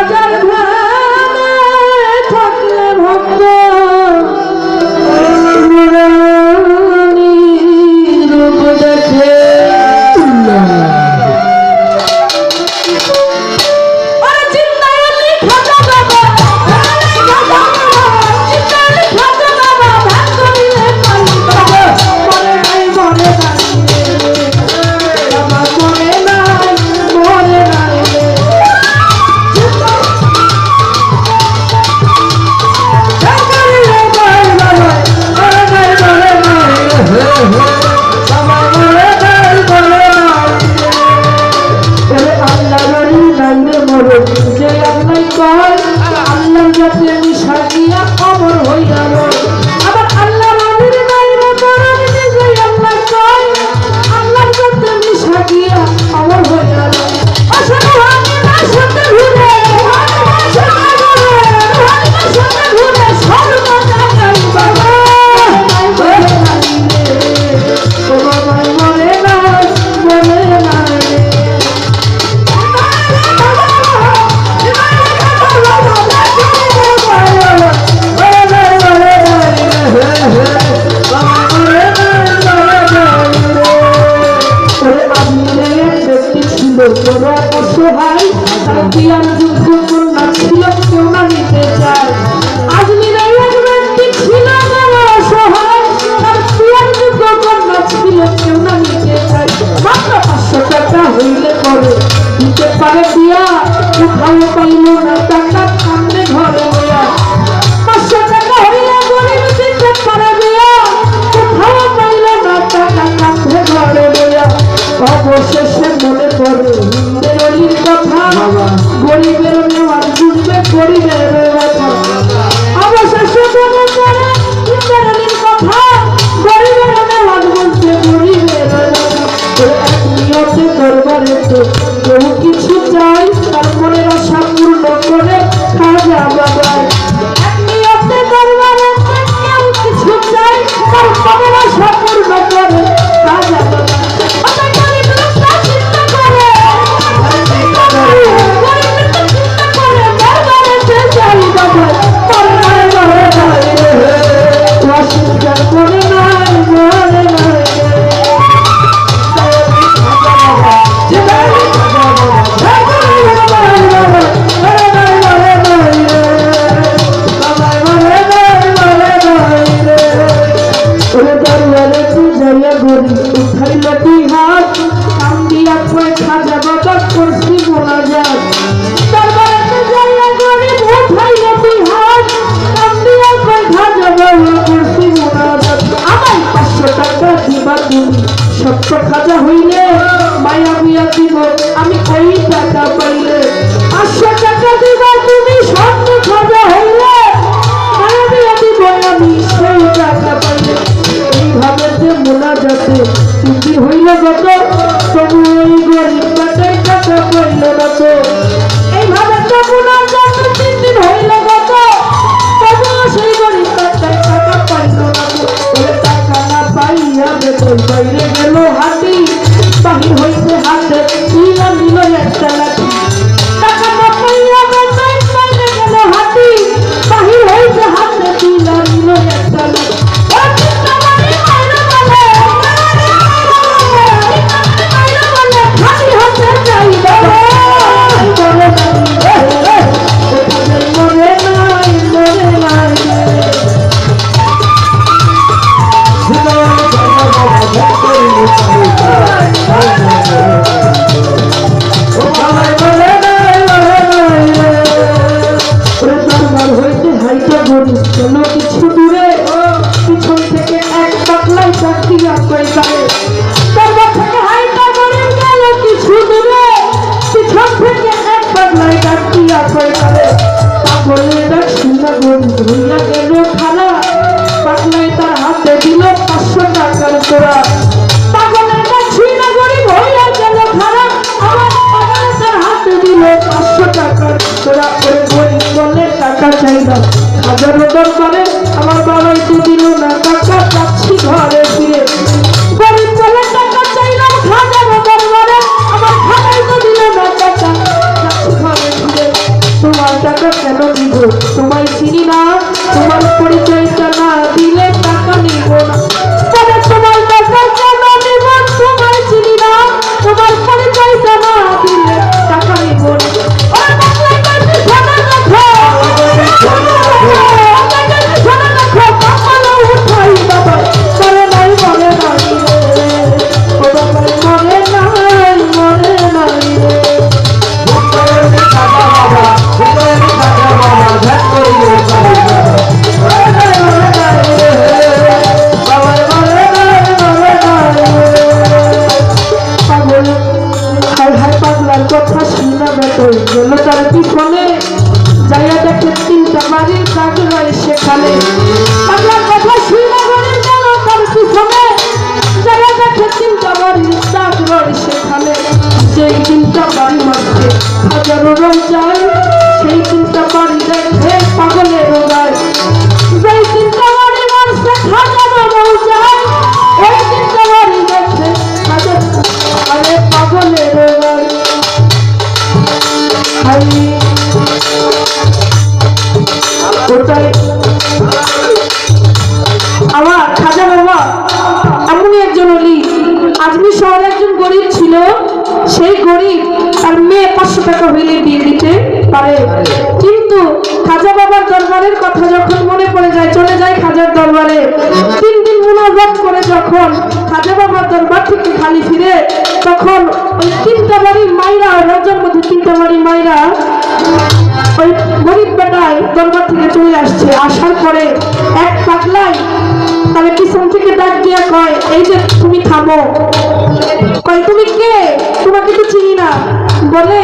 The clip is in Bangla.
হাজার খাজা হইলে, মায়া বিয়া দিব, আমি কই টাকা পাইলে? পাঁচশো টাকা দিব, তুমি স্বপ্ন খাজা হইলে, মায়া বিয়া দিব, আমি সেই টাকা পাইলে? এইভাবে যে মোলা যাতে তুমি হইলে গত তবু এই গরিব টাকা পাইলে না তো। এইভাবে তো মোলা চলো কিছু দূরে পিছন থেকে এক পাতলাই চাকরি করে যায় তারপর থেকে হাইটা করে গেল কিছু দূরে, পিছন থেকে এক পাতলাই চাকরি করে যাবে। তা বলে এটা সুন্দর গরু গরু লাগে টাকা চাইলাম হাজারো দরবারে আমার বাবাই না, টাকা চাচ্ছি ঘরে ফিরে। গরিব হাজারো দরবারে আমার ভাবাই তো দিল না, টাকা চাচ্ছি ঘরে ফিরে। তোমার টাকা কেন দিব তোমায় চিনি চিন্তা বাড়ি মারছে হাজারো রোজা সেই গরিব তার মেয়ে পাঁচশো টাকা হইলে বিয়ে দিতে পারে। কিন্তু খাজা বাবার দরবারের কথা যখন মনে পড়ে যায়, চলে যায় খাজার দরবারে। তিন দিন মনোভাব করে যখন খাজা বাবার দরবার থেকে খালি ফিরে, তখন ওই তিনটা বাড়ির মাইরা রাজার মধ্যে তিনটা বাড়ির মাইরা ওই গরিব বেটায় দরবার থেকে চলে আসছে। আসার পরে এক পাগলায় তাহলে পিছন থেকে ডাক দিয়া কয়, এই যে তুমি থামো। কয়, তুমি কে? তোমাকে তো চিনি না। বলে